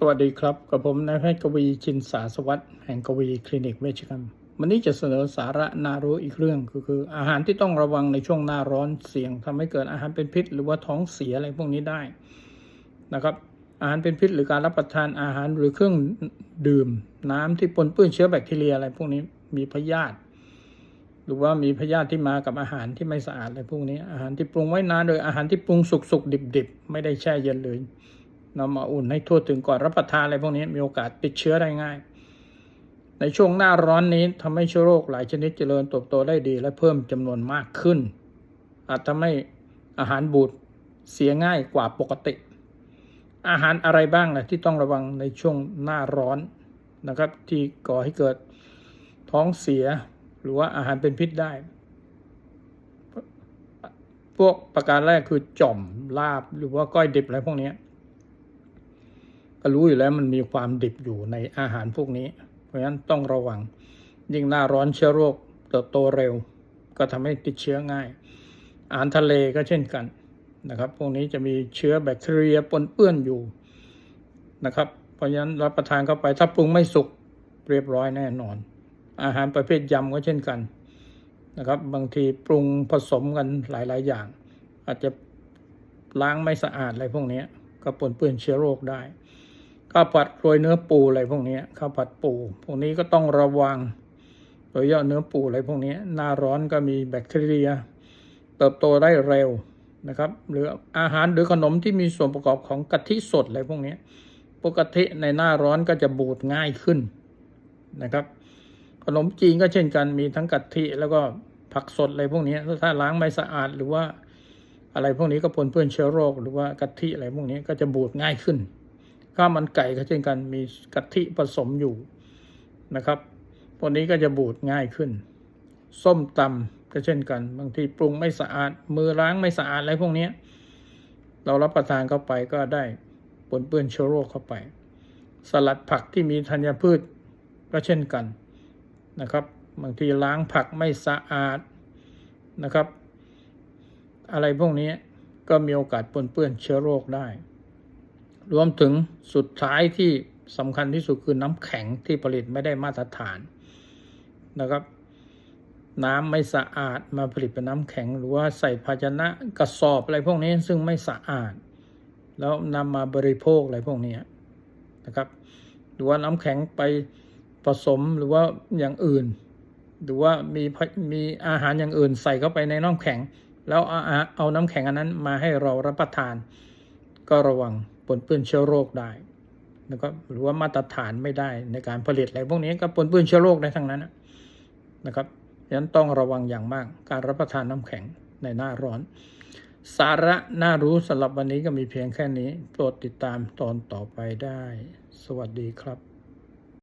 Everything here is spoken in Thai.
สวัสดีครับ กับผมนายแพทย์กวีชินสาสวัสด์แห่งกวีคลินิกเวชกรรม วันนี้จะเสนอสาระน่ารู้อีกเรื่องก็คือ อาหารที่ต้องระวังในช่วงหน้าร้อนเสี่ยงทำให้เกิดอาหารเป็นพิษ หรือว่าท้องเสียอะไรพวกนี้ได้นะครับ อาหารเป็นพิษหรือการรับประทานอาหารหรือเครื่องดื่ม น้ำที่ปนเปื้อนเชื้อแบคทีเรียอะไรพวกนี้มีพยาธิหรือว่ามีพยาธิที่มากับอาหารที่ไม่สะอาดอะไรพวกนี้อาหารที่ปรุงไว้นานโดยอาหารที่ปรุงสุกๆดิบๆไม่ได้แช่เย็นเลย นำมาอุ่นให้ทั่วถึงก่อนรับประทานอะไรพวกนี้มีโอกาสติดเชื้อได้ง่าย ในช่วงหน้าร้อนนี้ทำให้เชื้อโรคหลายชนิดเจริญเติบโตได้ดี และเพิ่มจำนวนมากขึ้น อาจทำให้อาหารบูดเสียง่ายกว่าปกติ อาหารอะไรบ้างนะที่ต้องระวังในช่วงหน้าร้อนนะครับ ที่ก่อให้เกิดท้องเสียหรือว่าอาหารเป็นพิษได้ พวกประการแรกคือจ่อมลาบหรือว่าก้อยดิบอะไรพวกนี้ ก็รู้อยู่แล้วมันมีความดิบอยู่ในอาหารพวกนี้ เพราะฉะนั้นต้องระวัง ยิ่งหน้าร้อนเชื้อโรคเติบโตเร็ว ก็ทำให้ติดเชื้อง่าย อาหารทะเลก็เช่นกันนะครับ พวกนี้จะมีเชื้อแบคทีเรียปนเปื้อนอยู่นะครับ เพราะฉะนั้นรับประทานเข้าไปถ้าปรุงไม่สุกเรียบร้อยแน่นอน อาหารประเภทยำก็เช่นกันนะครับ บางทีปรุงผสมกันหลาย ๆ อย่าง อาจจะล้างไม่สะอาดอะไรพวกนี้ก็ปนเปื้อนเชื้อโรคได้ ข้าวผัดโรยเนื้อปูอะไรพวกนี้ข้าวผัดปู พวกนี้ก็ต้องระวัง โดยเฉพาะเนื้อปูอะไรพวกนี้หน้าร้อนก็มีแบคทีเรีย เติบโตได้เร็วนะครับ หรืออาหารหรือขนมที่มีส่วนประกอบของกะทิสดอะไรพวกนี้พวกกะทิในหน้าร้อนก็จะบูดง่ายขึ้นนะครับ ขนมจีนก็เช่นกันมีทั้งกะทิแล้วก็ผักสดอะไรพวกนี้ถ้าล้างไม่สะอาดหรือว่าอะไรพวกนี้ก็ปนเปื้อนเชื้อโรค หรือว่ากะทิอะไรพวกนี้ก็จะบูดง่ายขึ้น ข้าวมันไก่ก็เช่นกันมีกะทิผสมอยู่นะครับพวกนี้ก็จะบูดง่ายขึ้น ส้มตำก็เช่นกัน บางทีปรุงไม่สะอาด มือล้างไม่สะอาดอะไรพวกนี้เรารับประทานเข้าไปก็ได้ปนเปื้อนเชื้อโรคเข้าไป สลัดผักที่มีธัญพืชก็เช่นกันนะครับ บางทีล้างผักไม่สะอาดนะครับ อะไรพวกนี้ก็มีโอกาสปนเปื้อนเชื้อโรคได้ รวมถึงสุดท้ายที่สำคัญที่สุดคือน้ำแข็งที่ผลิตไม่ได้มาตรฐานนะครับ น้ำไม่สะอาดมาผลิตเป็นน้ำแข็ง หรือว่าใส่ภาชนะกระสอบอะไรพวกนี้ซึ่งไม่สะอาด แล้วนำมาบริโภคอะไรพวกนี้นะครับหรือว่าน้ำแข็งไปผสมหรือว่าอย่างอื่น หรือว่ามีมีอาหารอย่างอื่นใส่เข้าไปในน้ำแข็ง แล้วเอาเอาน้ำแข็งอันนั้นมาให้เรารับประทานก็ระวัง ปนเปื้อนเชื้อโรคได้นะครับหรือว่ามาตรฐานไม่ได้ในการผลิตอะไรพวกนี้ก็ปนเปื้อนเชื้อโรคได้ทั้งนั้นนะครับฉะนั้นต้องระวังอย่างมากการรับประทานน้ำแข็งในหน้าร้อน สาระน่ารู้สำหรับวันนี้ก็มีเพียงแค่นี้ โปรดติดตามตอนต่อไปได้ สวัสดีครับ